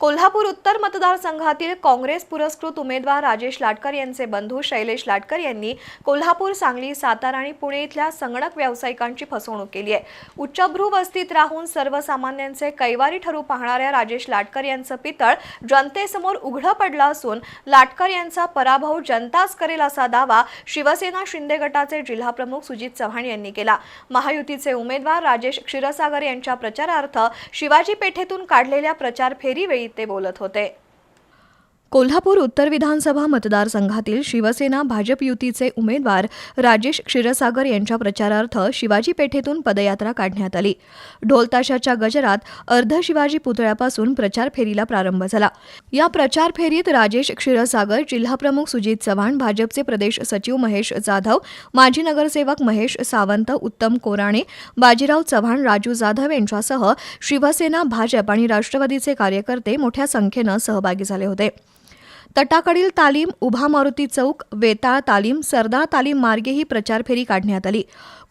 कोल्हापूर उत्तर मतदारसंघातील काँग्रेस पुरस्कृत उमेदवार राजेश लाटकर यांचे बंधू शैलेश लाटकर यांनी कोल्हापूर सांगली सातारा आणि पुणे इथल्या संगणक व्यावसायिकांची फसवणूक केली आहे. उच्चभ्रू वस्तीत राहून सर्वसामान्यांचे कैवारी ठरू पाहणाऱ्या राजेश लाटकर यांचं पितळ जनतेसमोर उघडं पडलं असून लाटकर यांचा पराभव जनताच करेल असा दावा शिवसेना शिंदे गटाचे जिल्हाप्रमुख सुजित चव्हाण यांनी केला. महायुतीचे उमेदवार राजेश क्षीरसागर यांच्या प्रचारार्थ शिवाजी पेठेतून काढलेल्या प्रचार फेरीवेळी ते बोलत होते. कोल्हापूर उत्तर विधानसभा मतदारसंघातील शिवसेना भाजप युतीचे उमेदवार राजेश क्षीरसागर यांच्या प्रचारार्थ शिवाजी पेठेतून पदयात्रा काढण्यात आली. ढोलताशाच्या गजरात अर्ध शिवाजी पुतळ्यापासून प्रचार फेरीला प्रारंभ झाला. या प्रचार फेरीत राजेश क्षीरसागर जिल्हाप्रमुख सुजित चव्हाण भाजपचे प्रदेश सचिव महेश जाधव माजी नगरसेवक महेश सावंत उत्तम कोराणे बाजीराव चव्हाण राजू जाधव यांच्यासह शिवसेना भाजप आणि राष्ट्रवादीचे कार्यकर्ते मोठ्या संख्येनं सहभागी झाले होते. तटाकडील तालीम उभा मारुती चौक वेताळ तालीम सरदार तालीम मार्गे ही प्रचार फेरी काढण्यात आली.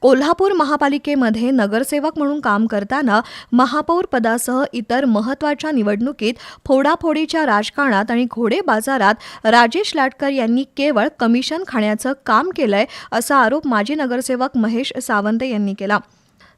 कोल्हापूर महापालिकेमध्ये नगरसेवक म्हणून काम करताना महापौर पदासह इतर महत्त्वाच्या निवडणुकीत फोडाफोडीच्या राजकारणात आणि घोडे बाजारात राजेश लाटकर यांनी केवळ कमिशन खाण्याचं काम केलंय असा आरोप माजी नगरसेवक महेश सावंत यांनी केला.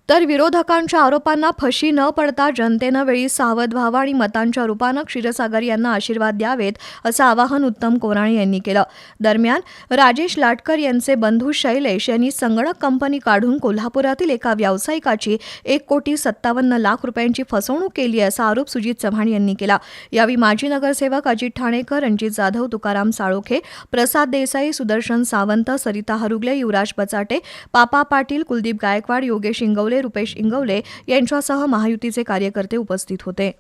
तर विरोधकांच्या आरोपांना फशी न पडता जनतेनं वेळी सावध व्हावं आणि मतांच्या रूपानं क्षीरसागर यांना आशीर्वाद द्यावेत असं आवाहन उत्तम कोराणे यांनी केलं. दरम्यान राजेश लाटकर यांचे बंधू शैलेश यांनी संगणक कंपनी काढून कोल्हापुरातील एका व्यावसायिकाची एक कोटी सत्तावन्न लाख रुपयांची फसवणूक केली असा आरोप सुजित चव्हाण यांनी केला. यावेळी माजी नगरसेवक अजित ठाणेकर रणजित जाधव तुकाराम साळोखे प्रसाद देसाई सुदर्शन सावंत सरिता हरुगले युवराज बचाटे पापा पाटील कुलदीप गायकवाड योगेश इंगवले रुपेश इंगवले यांच्यासह महायुतीचे कार्यकर्ते उपस्थित होते.